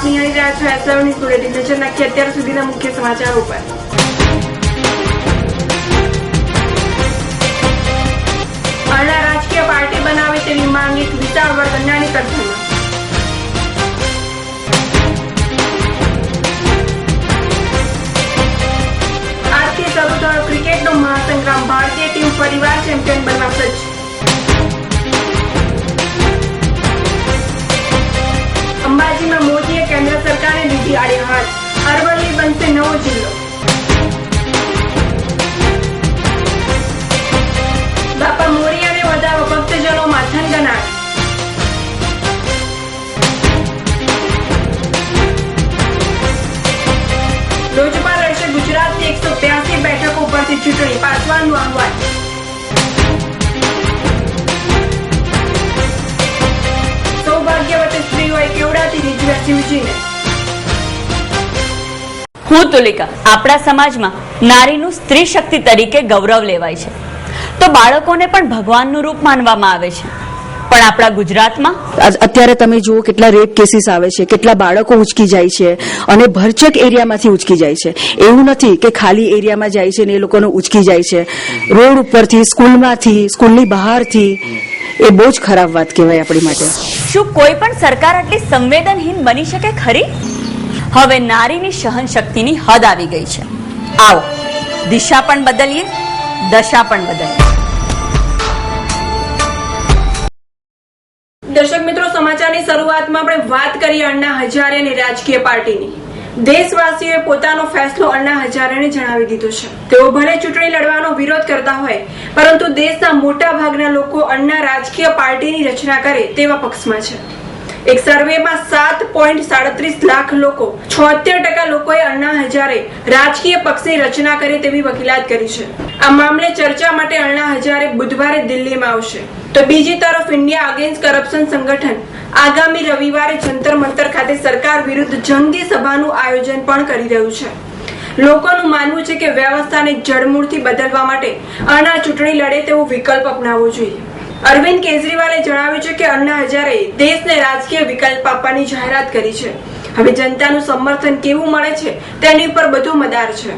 છે એસએમની બુલેટિન નજર નક્કી અત્યાર સુધીના મુખ્ય સમાચારો પર અણલા રાજકીય પાર્ટી બનાવે તેવી માંગ એક વિશાળ વર્ગ અન્યાની તરફેણમાં. અરવલ્લી બનશે હું તુલિકા આપણા સમાજમાં નારીનું સ્ત્રી શક્તિ તરીકે ગૌરવ લેવાય છે. તો બાળકોને પણ ભગવાનનું રૂપ માનવામાં આવે છે. પણ આપણા ગુજરાતમાં? અત્યારે તમે જુઓ કેટલા રેપ કેસીસ આવે છે કેટલા બાળકો ઉચકી જાય છે અને ભરચક એરિયામાંથી ઉચકી જાય છે. એવું નથી કે ખાલી એરિયામાં જાય છે ને એ લોકોને ઉચકી જાય છે. રોડ ઉપરથી સ્કૂલમાંથી સ્કૂલની બહારથી એ બહુ જ ખરાબ વાત કહેવાય આપણી માટે. શું કોઈ પણ સરકાર આટલી સંવેદનહીન બની શકે ખરી? હવે નારીની સહન શક્તિની હદ આવી ગઈ છે. આવો, દિશા પણ બદલીએ, દશા પણ બદલીએ. દર્શક મિત્રો, સમાચારની શરૂઆતમાં આપણે વાત કરીએ અન્ના હજારે રાજકીય પાર્ટીની. દેશવાસીઓએ પોતાનો ફેસલો અન્ના હજારેને જણાવી દીધો છે. તેઓ ભલે ચૂંટણી લડવાનો વિરોધ કરતા હોય, પરંતુ દેશના મોટા ભાગના લોકો અન્ના રાજકીય પાર્ટીની રચના કરે તેવા પક્ષમાં છે. એક સર્વેમાં સાત પોઈન્ટ સાડત્રીસ લાખ લોકો, છોતેર ટકા લોકોએ અણ્ણા હજારે રાજકીય પક્ષની રચના કરી તેવી વકીલાત કરી છે. આ મામલે ચર્ચા માટે અણ્ણા હજારે બુધવારે દિલ્હીમાં આવશે. તો બીજી તરફ ઇન્ડિયા અગેન્સ્ટ કરપ્શન સંગઠન આગામી રવિવારે જંતર મંતર ખાતે સરકાર વિરુદ્ધ જંગી સભાનું આયોજન પણ કરી રહ્યું છે. લોકોનું માનવું છે કે વ્યવસ્થાને જડમૂળથી બદલવા માટે અણા ચૂંટણી લડે તેવો વિકલ્પ અપનાવવો જોઈએ. અરવિંદ કેજરીવાલે જણાવ્યું છે કે અન્ના હજારે દેશને રાજકીય વિકલ્પ આપવાની જાહેરાત કરી છે. હવે જનતાનું સમર્થન કેવું મળે છે તેની ઉપર બધું મદાર છે.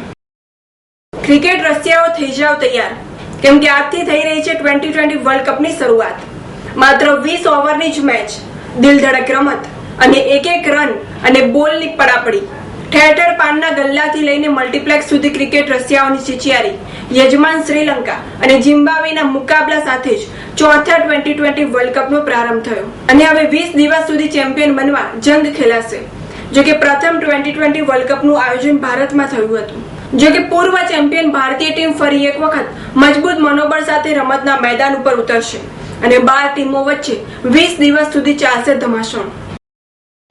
ક્રિકેટ રશિયાઓ થઈ જાવ તૈયાર. કેમ કે આજથી થઈ રહી છે ટ્વેન્ટી ટ્વેન્ટી વર્લ્ડ કપની શરૂઆત. માત્ર વીસ ઓવરની જ મેચ, દિલધડક રમત અને એક એક રન અને બોલની પડાપડી. ઠેર ઠેર પાનના ગલ્લાથી લઈને મલ્ટીપ્લેક્સ સુધી ક્રિકેટ રશિયાઓની ચિચિયારી, યજમાન શ્રીલંકા અને ઝિમ્બાબ્વેના મુકાબલા સાથે જ ચોથા ટ્વેન્ટી ટ્વેન્ટી વર્લ્ડ કપનો પ્રારંભ થયો. અને હવે વીસ દિવસ સુધી ચેમ્પિયન બનવા જંગ ખેલાશે. જો કે પ્રથમ ટ્વેન્ટી ટ્વેન્ટી વર્લ્ડ કપનું આયોજન ભારતમાં થયું હતું. જો કે પૂર્વ ચેમ્પિયન ભારતીય ટીમ ફરી એક વખત મજબૂત મનોબળ સાથે રમતના મેદાન ઉપર ઉતરશે. અને બાર ટીમો વચ્ચે વીસ દિવસ સુધી ચાલશે ધમાસણ.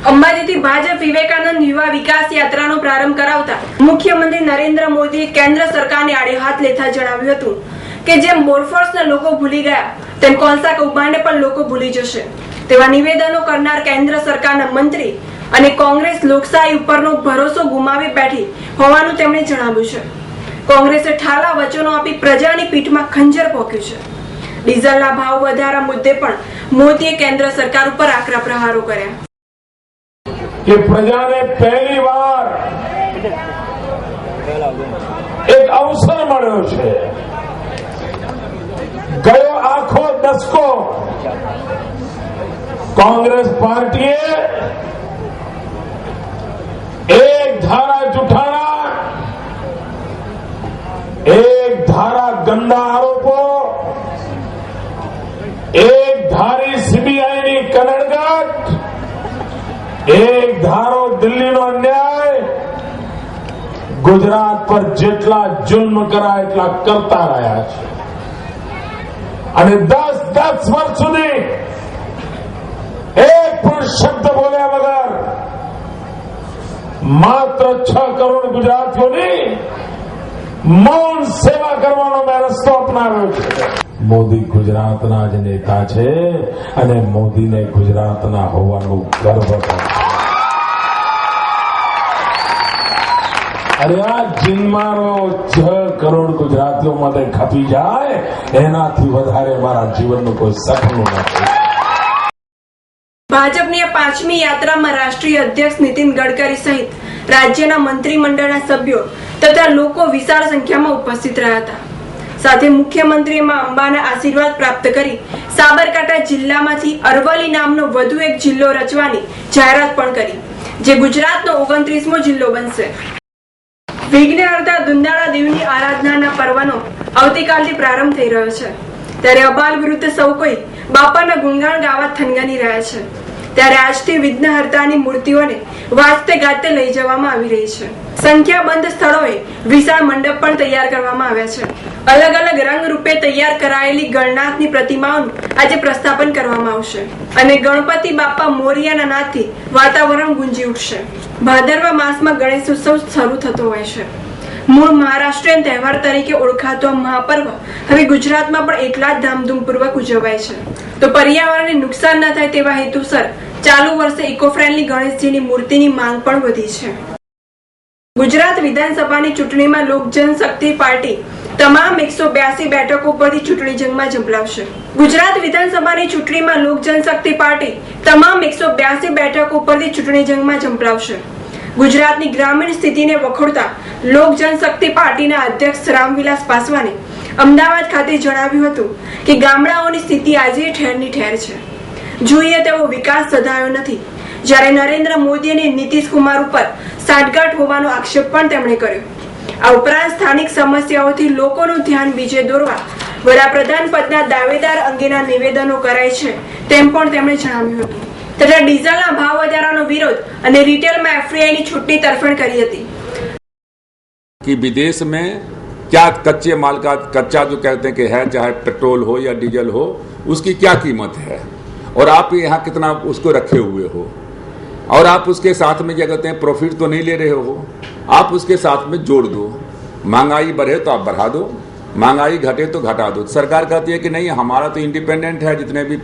અંબાજીથી ભાજપ વિવેકાનંદ યુવા વિકાસ યાત્રાનો પ્રારંભ કરાવતા મુખ્યમંત્રી નરેન્દ્ર મોદીએ કેન્દ્ર સરકારને આડે હાથ લેતા જણાવ્યું હતું કે જેમ બોરફોર્સના લોકો ભૂલી ગયા, તેમ કોલસા કૌભાંડને પણ લોકો ભૂલી જશે. તેવા નિવેદનો કરનાર કેન્દ્ર સરકારના મંત્રી અને કોંગ્રેસ લોકશાહી ઉપરનો ભરોસો ગુમાવી બેઠી હોવાનું તેમણે જણાવ્યું છે. કોંગ્રેસે ઠાલા વચનો આપી પ્રજાની પીઠમાં ખંજર પોક્યું છે. ડીઝલના ભાવ વધારા મુદ્દે પણ મોદીએ કેન્દ્ર સરકાર ઉપર આકરા પ્રહારો કર્યા. કે પ્રજાને પહેલી વાર એક અવસર મળ્યો છે. ગયો આખો દસકો. કોંગ્રેસ પાર્ટીએ એક ધારા જુઠાણા એક ધારા ગંદા આરોપો, એક ધારી સીબીઆઈની કનડગાટ એક ધારો દિલ્હીનો અન્યાય ગુજરાત પર જેટલા જુલ્મ કરાય એટલા કરતા રહ્યા છે. અને દસ દસ વર્ષ સુધી એક પણ શબ્દ બોલ્યા વગર માત્ર છ કરોડ ગુજરાતીઓની મૌન સેવા કરવાનો મેં રસ્તો અપનાવ્યો છે. મોદી ગુજરાતના જ નેતા છે અને મોદીને ગુજરાતના હોવાનું ગર્વ અરે આ જિન્મારો છ કરોડ ગુજરાતીઓ માટે ખપી જાય, એનાથી વધારે મારા જીવનનું કોઈ સપનું નથી. ભાજપની પાંચમી યાત્રામાં રાષ્ટ્રીય અધ્યક્ષ નીતિન ગડકરી સહિત રાજ્યના મંત્રીમંડળના સભ્યો તથા લોકો વિશાળ સંખ્યામાં ઉપસ્થિત રહ્યા હતા. સાથે મુખ્યમંત્રીએ માં અંબાના આશીર્વાદ પ્રાપ્ત કરી સાબરકાંઠા જિલ્લામાંથી અરવલ્લી નામનો વધુ એક જિલ્લો રચવાની જાહેરાત પણ કરી, જે ગુજરાતનો ઓગણત્રીસમો જિલ્લો બનશે. વિઘ્ન હર્તા દુંદાળા દેવની આરાધનાના પર્વનો આવતીકાલથી પ્રારંભ થઈ રહ્યો છે. ત્યારે અબાલ વૃદ્ધ સૌ કોઈ બાપાના ગુણગાન ગાવા થનગની રહ્યા છે. ત્યારે આજથી વિઘ્નહર્તાની મૂર્તિઓને વાસ્તે ગાતે લઈ જવામાં આવી રહી છે. સંખ્યાબંધ સ્થળોએ વિશાળ મંડપ પણ તૈયાર કરવામાં આવ્યા છે. અલગ અલગ રંગ રૂપે તૈયાર કરાયેલી ગણનાથની પ્રતિમાઓનું આજે પ્રસ્થાપન કરવામાં આવશે અને ગણપતિ બાપા મોરિયાના નાથી વાતાવરણ ગુંજી ઉઠશે. ભાદરવા માસમાં ગણેશ ઉત્સવ શરૂ થતો હોય છે. મૂળ મહારાષ્ટ્રીયન તહેવાર તરીકે ઓળખાતો મહાપર્વ હવે ગુજરાતમાં પણ એટલા જ ધામધૂમપૂર્વક ઉજવાય છે. તો પર્યાવરણને નુકસાન ન થાય તેવા હેતુસર ચાલુ વર્ષે ઇકો ફ્રેન્ડલી ગણેશજીની મૂર્તિની માંગ પણ વધી છે. ગુજરાત વિધાનસભાની ચૂંટણીમાં લોક જનશક્તિ પાર્ટી તમામ એકસો બ્યાસી બેઠકો પરથી ચૂંટણી જંગમાં ઝંપલાવશે. ગુજરાત વિધાનસભાની ચૂંટણીમાં લોક જનશક્તિ પાર્ટી તમામ એકસો બ્યાસી બેઠકો પરથી ચૂંટણી જંગમાં ઝંપલાવશે. ગુજરાતની ગ્રામીણ સ્થિતિને વખોડતા લોક જનશક્તિ પાર્ટીના અધ્યક્ષ રામવિલાસ પાસવાને અમદાવાદ ખાતે જણાવ્યું હતું કે ગામડાઓની સ્થિતિ આજે ઠેરની ઠેર છે. જોઈએ તેવો વિકાસ સધાયો નથી. જ્યારે નરેન્દ્ર મોદી અને નીતિશ કુમાર ઉપર સાઠગાંઠ હોવાનો આક્ષેપ પણ તેમણે કર્યો આ ઉપરાંત સ્થાનિક સમસ્યાઓથી લોકોનું ધ્યાન બીજે દોરવા વડાપ્રધાન પદના દાવેદાર અંગેના નિવેદનો કરાય છે તેમ પણ તેમણે જણાવ્યું હતું તથા ડીઝલના ભાવ વધારાનો વિરોધ અને રિટેલમાં એફડીઆઈની છૂટની તરફેણ કરી હતી कि विदेश में क्या कच्चे माल का कच्चा जो कहते हैं कि है चाहे पेट्रोल हो या डीजल हो उसकी क्या कीमत है और आप यहाँ कितना उसको रखे हुए हो और आप उसके साथ में क्या कहते हैं प्रॉफिट तो नहीं ले रहे हो। आप उसके साथ में जोड़ दो। महँगाई बढ़े तो आप बढ़ा दो। महँगाई घटे तो घटा दो। सरकार कहती है कि नहीं, हमारा तो इंडिपेंडेंट है, जितने भी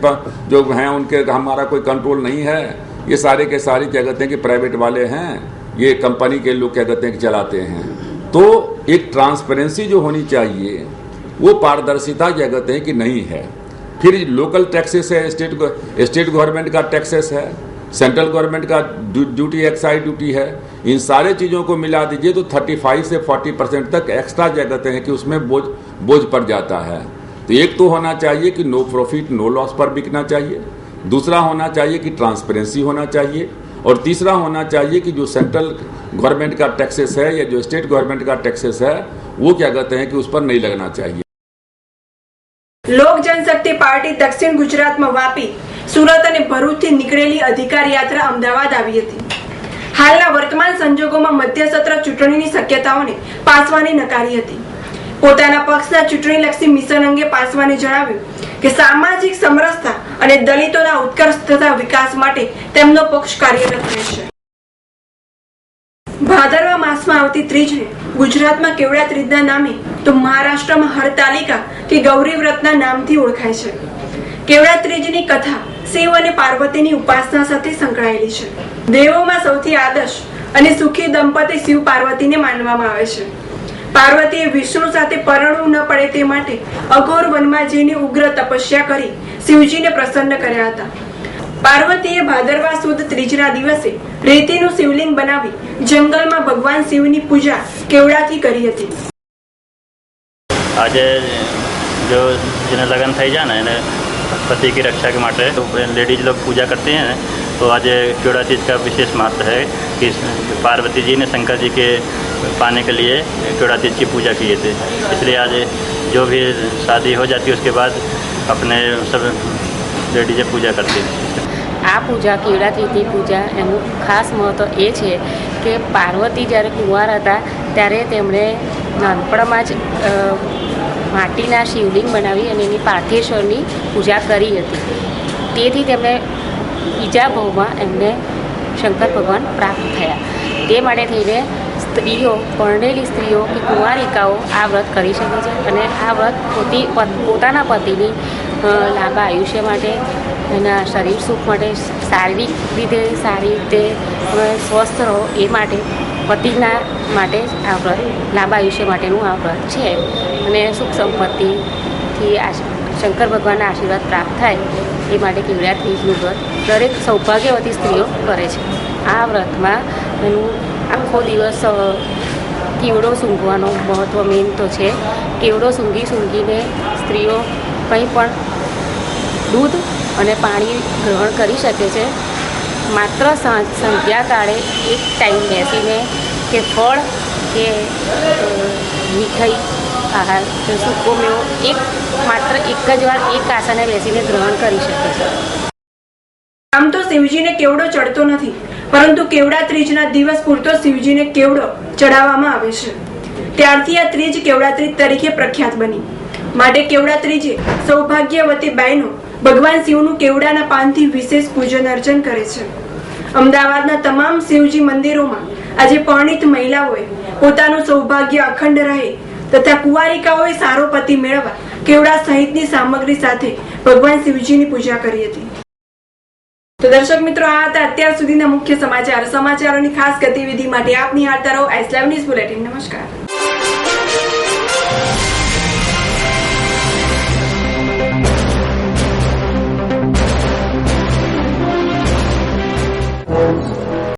जो हैं, उनके हमारा कोई कंट्रोल नहीं है। ये सारे के सारे क्या कहते हैं कि प्राइवेट वाले हैं। ये कंपनी के लोग क्या कहते हैं कि चलाते हैं। तो एक ट्रांसपेरेंसी जो होनी चाहिए, वो पारदर्शिता क्या कहते हैं कि नहीं है। फिर लोकल टैक्सेस है स्टेट स्टेट गवर्नमेंट का टैक्सेस है। सेंट्रल गवर्नमेंट का ड्यू- ड्यूटी एक्साइड ड्यूटी है इन सारे चीज़ों को मिला दीजिए तो 35 से 40 परसेंट तक एक्स्ट्रा क्या कहते हैं कि उसमें बोझ बोझ पड़ जाता है तो एक तो होना चाहिए कि नो प्रॉफिट नो लॉस पर बिकना चाहिए दूसरा होना चाहिए कि ट्रांसपेरेंसी होना चाहिए और तीसरा होना चाहिए कि जो सेंट्रल गवर्नमेंट का टैक्सेस है या जो स्टेट गवर्नमेंट का टैक्सेस है वो क्या कहते हैं कि उस पर नहीं लगना चाहिए લોક જનશક્તિ પાર્ટી દક્ષિણ ગુજરાતમાં વાપી સુરત અને ભરૂચથી નીકળેલી અધિકાર યાત્રા અમદાવાદ આવી હતી. હાલના વર્તમાન સંજોગોમાં મધ્ય સત્ર ચૂંટણીની શક્યતાઓને પાસવાને નકારી હતી. પોતાના પક્ષના ચૂંટણીલક્ષી મિશન અંગે પાસવાને જણાવ્યું કે સામાજિક સમરસતા અને દલિતોના ઉત્કર્ષ તથા વિકાસ માટે તેમનો પક્ષ કાર્યરત રહેશે. ભાદરવા માસમાં આવતી ત્રીજને ગુજરાતમાં કેવડા ત્રીજના નામે તો મહારાષ્ટ્રમાં હરતાલિકા કે ગૌરી વ્રતના નામથી ઓળખાય છે. કેવડા કથા શિવ અને પાર્વતીની ઉપાસના સાથે સંકળાયેલી છે. દેવોમાં સૌથી આદર્શ અને સુખી દંપતી શિવ પાર્વતીને માનવામાં આવે છે. પાર્વતીએ વિષ્ણુ સાથે પરણવું ન પડે તે માટે અઘોર વનમાં જઈને ઉગ્ર તપસ્યા કરી શિવજીને પ્રસન્ન કર્યા હતા. પાર્વતીએ ભાદરવા સુદ ત્રીજના દિવસે રેતીનું શિવલિંગ બનાવી જંગલમાં ભગવાન શિવની પૂજા કેવડાથી કરી હતી. આજે જો જેને લગ્ન થઈ જાય ને એને पति की रक्षा के માટે लेडीज लोग पूजा करते हैं तो आज केवड़ा तीज का विशेष महत्व है कि पार्वती जी ने शंकर जी के पाने के लिए केवड़ा तीज की पूजा किए थे इसलिए आज जो भी शादी हो जाती है उसके बाद अपने सब लेडीजें पूजा करती हैं આ પૂજા કેવડાતીજની પૂજા એનું ખાસ મહત્ત્વ એ છે કે પાર્વતી જ્યારે કુંવાર હતા ત્યારે તેમણે નાનપણમાં જ અ, માટીના શિવલિંગ બનાવી અને એની પાર્થેશ્વરની પૂજા કરી હતી. તેથી તેમને બીજા ભાવમાં એમને શંકર ભગવાન પ્રાપ્ત થયા. તે માટે થઈને સ્ત્રીઓ, પરણેલી સ્ત્રીઓ કે કુંવારિકાઓ આ વ્રત કરી શકે છે અને આ વ્રત પોતી, પોતાના પતિની લાંબા આયુષ્ય માટે એના શરીર સુખ માટે શારીરિક રીતે, સારી રીતે સ્વસ્થ રહો એ માટે, પતિના માટે આ વ્રત, લાંબા આયુષ્ય માટેનું આ વ્રત છે. અને સુખ સંપત્તિથી શંકર ભગવાનના આશીર્વાદ પ્રાપ્ત થાય એ માટે કેવડા ત્રીજનું વ્રત દરેક સૌભાગ્યવતી સ્ત્રીઓ કરે છે. આ વ્રતમાં એનું આખો દિવસ કેવડો સૂંઘવાનો મહત્ત્વ મેન તો છે. કેવડો સૂંઘી સૂંઘીને સ્ત્રીઓ કંઈ પણ દૂધ અને પાણી ગ્રહણ કરી શકે છે. માત્ર સાંજ, સંધ્યાકાળે એક ટાઈમ બેસીને કે ફળ કે મીઠાઈ આહાર કે સૂકો મેવો એક, માત્ર એક જ વાર એક આસને બેસીને ગ્રહણ કરી શકે છે. આમ તો શિવજીને કેવડો ચડતો નથી, પરંતુ કેવડા ત્રીજના દિવસ પૂરતો શિવજીને કેવડો ચડાવવામાં આવે છે. ત્યારથી આ ત્રીજ કેવડા ત્રીજ તરીકે પ્રખ્યાત બની. માટે કેવડા ત્રીજે સૌભાગ્યવતી બહેનો ભગવાન શિવનું કેવડાના પાનથી વિશેષ પૂજન અર્ચન કરે છે. અમદાવાદના તમામ શિવજી મંદિરોમાં આજે પરણિત મહિલાઓએ પોતાનું સૌભાગ્ય અખંડ રહે તથા કુંવારિકાઓએ સારો પતિ મેળવવા કેવડા સહિતની સામગ્રી સાથે ભગવાન શિવજીની પૂજા કરી હતી. તો દર્શક મિત્રો, આ હતા અત્યાર સુધીના મુખ્ય સમાચાર. સમાચારોની ખાસ ગતિવિધિ માટે આપ નિહાળતા રહો એસ ન્યૂઝ બુલેટિન નમસ્કાર.